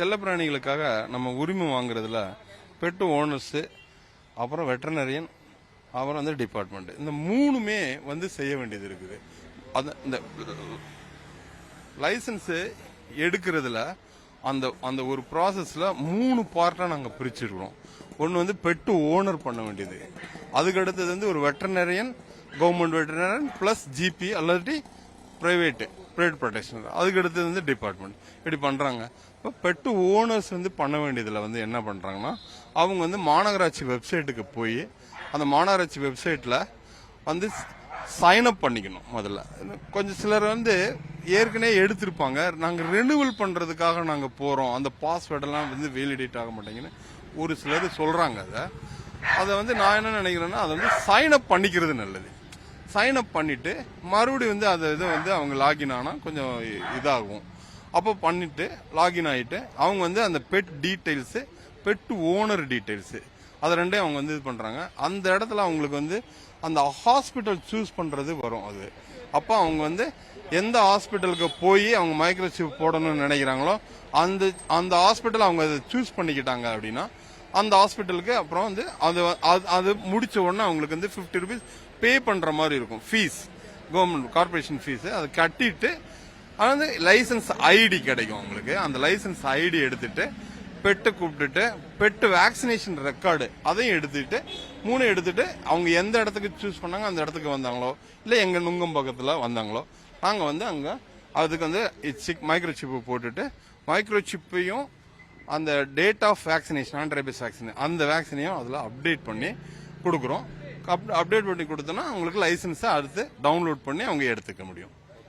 செல்லப்பிராணிகளுக்காக நம்ம உரிமை வாங்குறதுல பெட்டு ஓனர்ஸு அப்புறம் வெட்டனரியன் அப்புறம் வந்து டிபார்ட்மெண்ட் இந்த மூணுமே வந்து செய்ய வேண்டியது இருக்குது. அது இந்த லைசன்ஸு எடுக்கிறதுல அந்த அந்த ஒரு ப்ராசஸில் மூணு பார்ட்டாக நாங்கள் பிரிச்சிருக்கிறோம். ஒன்று வந்து பெட்டு ஓனர் பண்ண வேண்டியது. அதுக்கு அடுத்தது வந்து ஒரு veterinarian government veterinarian plus GP அல்லாட்டி ப்ரைவேட்டு ப்ரைவேட் ப்ரொடெக்ஷன் அதுக்கு அடுத்தது வந்து டிபார்ட்மெண்ட் இப்படி பண்ணுறாங்க இப்போ பெட்டு ஓனர்ஸ் வந்து பண்ண வேண்டியதில் வந்து என்ன பண்ணுறாங்கன்னா அவங்க வந்து மாநகராட்சி வெப்சைட்டுக்கு போய் அந்த மாநகராட்சி வெப்சைட்டில் வந்து சைன் அப் பண்ணிக்கணும் முதல்ல. கொஞ்சம் சிலர் வந்து ஏற்கனவே எடுத்திருப்பாங்க. நாங்கள் ரெனுவல் பண்ணுறதுக்காக நாங்கள் போகிறோம் அந்த பாஸ்வேர்டெல்லாம் வந்து வேலிடேட் ஆக மாட்டேங்குன்னு ஒரு சிலர் சொல்கிறாங்க அதை. அதை வந்து நான் என்ன நினைக்கிறேன்னா அதை வந்து சைன் அப் பண்ணிக்கிறது நல்லது. சைன் அப் பண்ணிட்டு மறுபடியும் வந்து அதை இதை வந்து அவங்க லாகின் ஆனால் கொஞ்சம் இதாகும். அப்போ பண்ணிட்டு லாகின் ஆகிட்டு அவங்க வந்து அந்த pet details pet owner details அதை ரெண்டையும் அவங்க வந்து இது பண்ணுறாங்க அந்த இடத்துல அவங்களுக்கு வந்து அந்த ஹாஸ்பிட்டல் சூஸ் பண்ணுறது வரும் அது. அப்போ அவங்க வந்து எந்த ஹாஸ்பிட்டலுக்கு போய் அவங்க மைக்ரோசிப் போடணும்னு நினைக்கிறாங்களோ அந்த அந்த ஹாஸ்பிட்டல் அவங்க அதை சூஸ் பண்ணிக்கிட்டாங்க அப்படின்னா அந்த ஹாஸ்பிட்டலுக்கு அப்புறம் வந்து அது அது- அது முடிச்ச உடனே அவங்களுக்கு வந்து ஃபிஃப்டி ருபீஸ் பே பண்ணுற மாதிரி இருக்கும். ஃபீஸ் கவர்மெண்ட் கார்பரேஷன் ஃபீஸு அதை கட்டிட்டு அது வந்து லைசன்ஸ் ஐடி கிடைக்கும் அவங்களுக்கு. அந்த லைசன்ஸ் ஐடி எடுத்துட்டு பெட்டு கூப்பிட்டுட்டு பெட்டு வேக்சினேஷன் ரெக்கார்டு அதையும் எடுத்துட்டு மூணு எடுத்துட்டு அவங்க எந்த இடத்துக்கு சூஸ் பண்ணாங்க அந்த இடத்துக்கு வந்தாங்களோ இல்லை எங்கள் நுங்கம் பக்கத்தில் வந்தாங்களோ நாங்கள் வந்து அங்கே அதுக்கு வந்து மைக்ரோ சிப்பு போட்டுட்டு மைக்ரோ சிப்பையும் அந்த date of vaccination antirabies vaccine அந்த வேக்சினையும் அதில் அப்டேட் பண்ணி கொடுக்குறோம். அப்டேட் பண்ணி கொடுத்தோன்னா அவங்களுக்கு லைசன்ஸை அடுத்து டவுன்லோட் பண்ணி அவங்க எடுத்துக்க முடியும்.